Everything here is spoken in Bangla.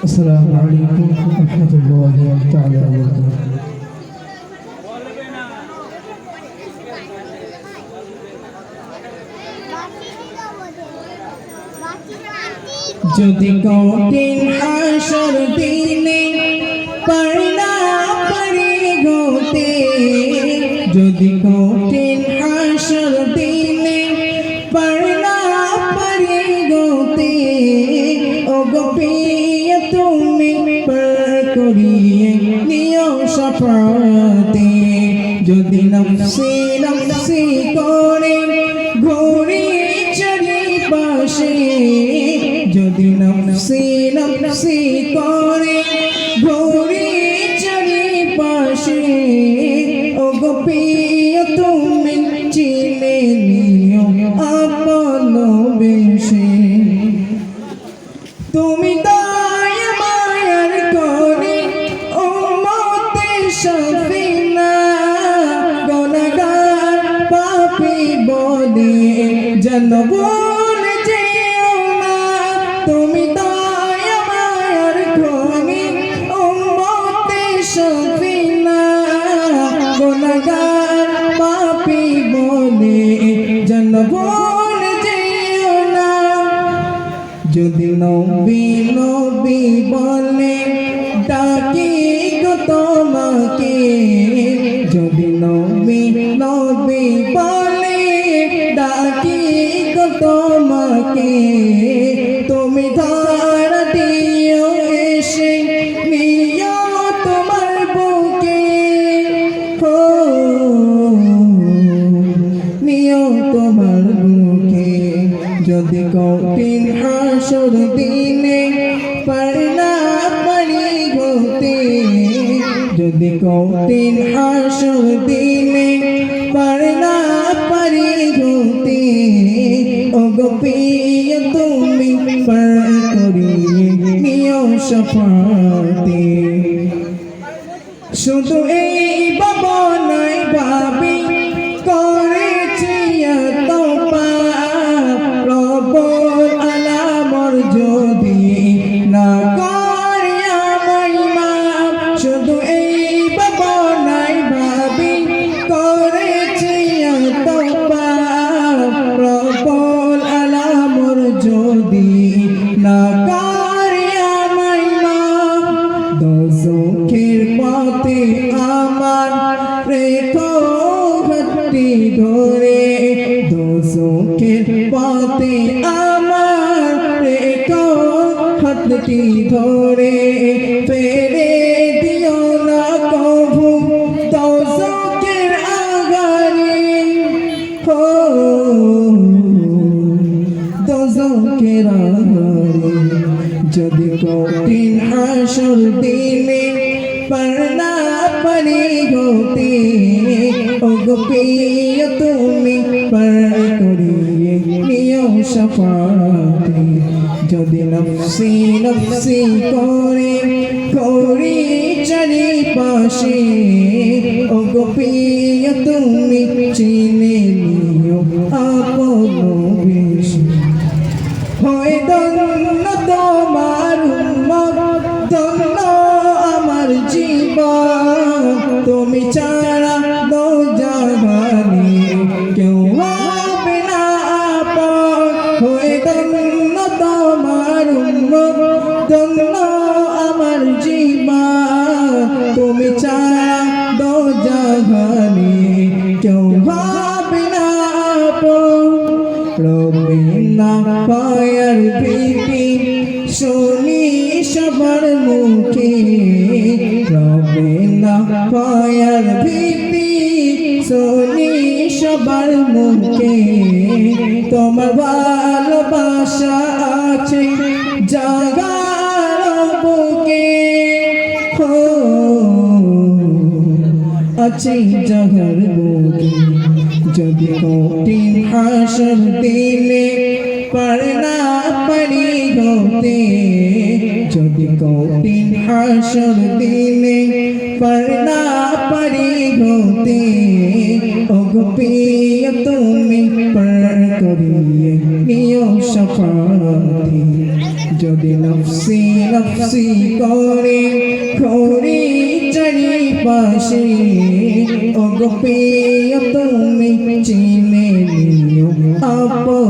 السلام عليكم ورحمة الله تعالى وبركاته যদি কঠিন হাসর দিনে পড়না পড়ে গোতে যদি কঠিন হাসর দিনে ও গোপিয়ে তুমি করিয়ে নিও সফাতে যদি নফসি নফসি করে ঘুরে চলি পাশে। যদি নফসি নফসি করে ঘুরে চলি পাশে। ও গোপিয়ে তুমি দয়া মায়ার করে ও মতে সফিনা গনগার পাপি বলে জনবন যদি নবী নবী বলে ডাকি তোমাকে। যদি নবী নবী বলে ডাকি তোমাকে। হাসর দিনে পড়না পড়ি গোতে। যদি কঠিন হাসর দিনে পড়না পড়ি গোতে। ও গোপিয়ে তুমি পর করিয়ে নিও সফাতে শুধু এই আমার রেখো ঘটি ধরে ফেরে দিও না কভু দোষের আগারে। হো। দোষের আগারে। যদি কঠিন হাসর দিনে পড়না পড়ে গোতে। ও গোপিয়ে তুমি করিয়ে সফাতে যদি নফসি নফসি করে, করি চলি পাশে। ও গোপিয়ে তুমি চিনে নিও আপন বেশি। হয় ধন্য তোমার ধন্য আমার জীবন। তুমি ছাড়া হয় ধন্য তোমার ধন্য আমার জীবন তুমি ছাড়া দো জাগানে কেউ হবে না আপন। রবিনা পায়ার বিপি শুনি সবার মুখে। রবিনা পায়ার বিপি শুনি সবার মুখে। তোমার ভালোবাসা আছে জাগার বুকে। আছে জাগার বুকে। যদি কঠিন হাসর দিলে পড়না পড়ি গোতে যদি কঠিন হাসর দিলে পড়না পড়ি গোতে ও গোপিয় তুমি পর করিয়ে নিও সফাতি যদি নফসি নফসি করে খোরি চারি পাশে ও প্রিয় তুমি চিনে নিও। আপন